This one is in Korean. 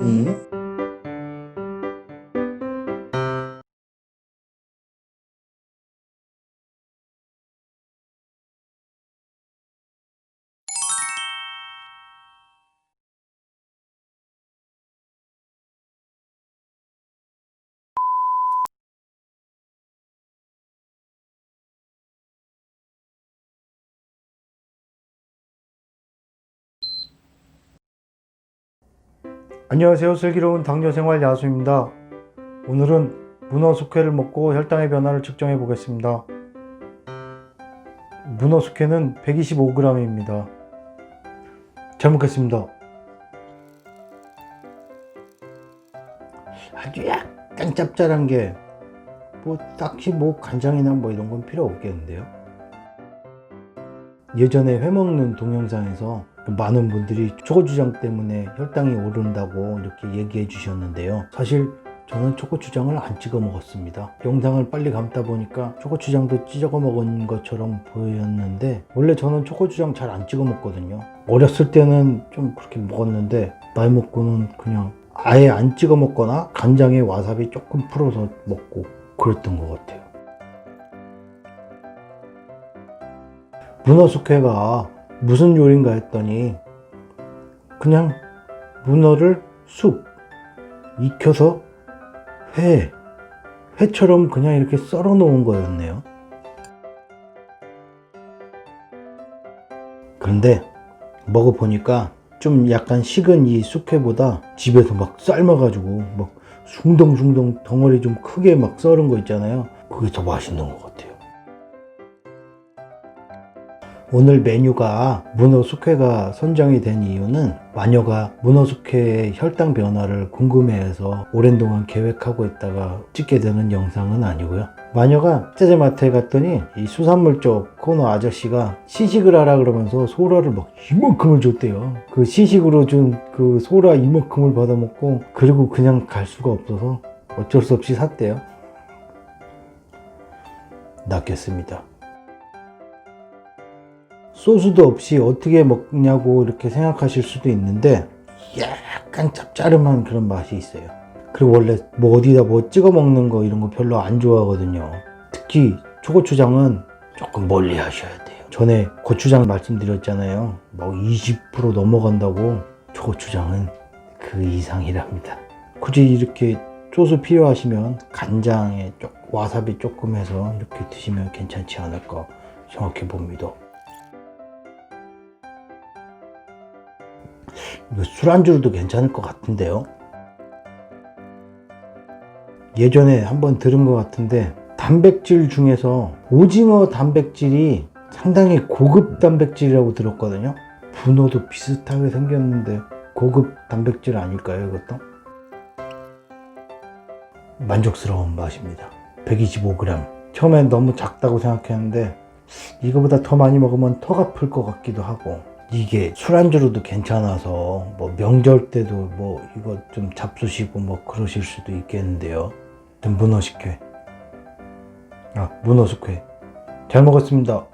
嗯。 안녕하세요. 슬기로운 당뇨생활 야수입니다. 오늘은 문어 숙회를 먹고 혈당의 변화를 측정해 보겠습니다. 문어 숙회는 125g입니다. 잘 먹겠습니다. 아주 약간 짭짤한 게 뭐 딱히 뭐 간장이나 뭐 이런 건 필요 없겠는데요. 예전에 회 먹는 동영상에서 많은 분들이 초고추장 때문에 혈당이 오른다고 이렇게 얘기해 주셨는데요. 사실 저는 초고추장을 안 찍어 먹었습니다. 영상을 빨리 감다 보니까 초고추장도 찢어 먹은 것처럼 보였는데 원래 저는 초고추장 잘 안 찍어 먹거든요. 어렸을 때는 좀 그렇게 먹었는데 나이 먹고는 그냥 아예 안 찍어 먹거나 간장에 와사비 조금 풀어서 먹고 그랬던 것 같아요. 문어 숙회가 무슨 요리인가 했더니 그냥 문어를 쑥 익혀서 회 회처럼 그냥 이렇게 썰어 놓은 거였네요. 그런데 먹어보니까 좀 약간 식은 이 숙회보다 집에서 막 삶아가지고 막 숭덩숭덩 덩어리 좀 크게 막 썰은 거 있잖아요. 그게 더 맛있는 것 같아요. 오늘 메뉴가 문어 숙회가 선정이 된 이유는 마녀가 문어 숙회의 혈당 변화를 궁금해해서 오랜 동안 계획하고 있다가 찍게 되는 영상은 아니고요. 마녀가 짜제마트에 갔더니 이 수산물 쪽 코너 아저씨가 시식을 하라 그러면서 소라를 막 이만큼을 줬대요. 그 시식으로 준 그 소라 이만큼을 받아먹고 그리고 그냥 갈 수가 없어서 어쩔 수 없이 샀대요. 낚였습니다. 소스도 없이 어떻게 먹냐고 이렇게 생각하실 수도 있는데 약간 짭짤한 그런 맛이 있어요. 그리고 원래 뭐 어디다 뭐 찍어 먹는 거 이런 거 별로 안 좋아하거든요. 특히 초고추장은 조금 멀리 하셔야 돼요. 전에 고추장 말씀드렸잖아요. 뭐 20% 넘어간다고 초고추장은 그 이상이랍니다. 굳이 이렇게 소스 필요하시면 간장에 쪽 와사비 조금 해서 이렇게 드시면 괜찮지 않을까 생각해 봅니다. 술안주로도 괜찮을 것 같은데요. 예전에 한번 들은 것 같은데 단백질 중에서 오징어 단백질이 상당히 고급 단백질이라고 들었거든요. 분어도 비슷하게 생겼는데 고급 단백질 아닐까요, 이것도? 만족스러운 맛입니다. 125g. 처음엔 너무 작다고 생각했는데 이거보다 더 많이 먹으면 턱 아플 것 같기도 하고 이게 술안주로도 괜찮아서 뭐 명절 때도 뭐 이거 좀 잡수시고 뭐 그러실 수도 있겠는데요. 좀 문어 식회. 아, 문어 숙회. 잘 먹었습니다.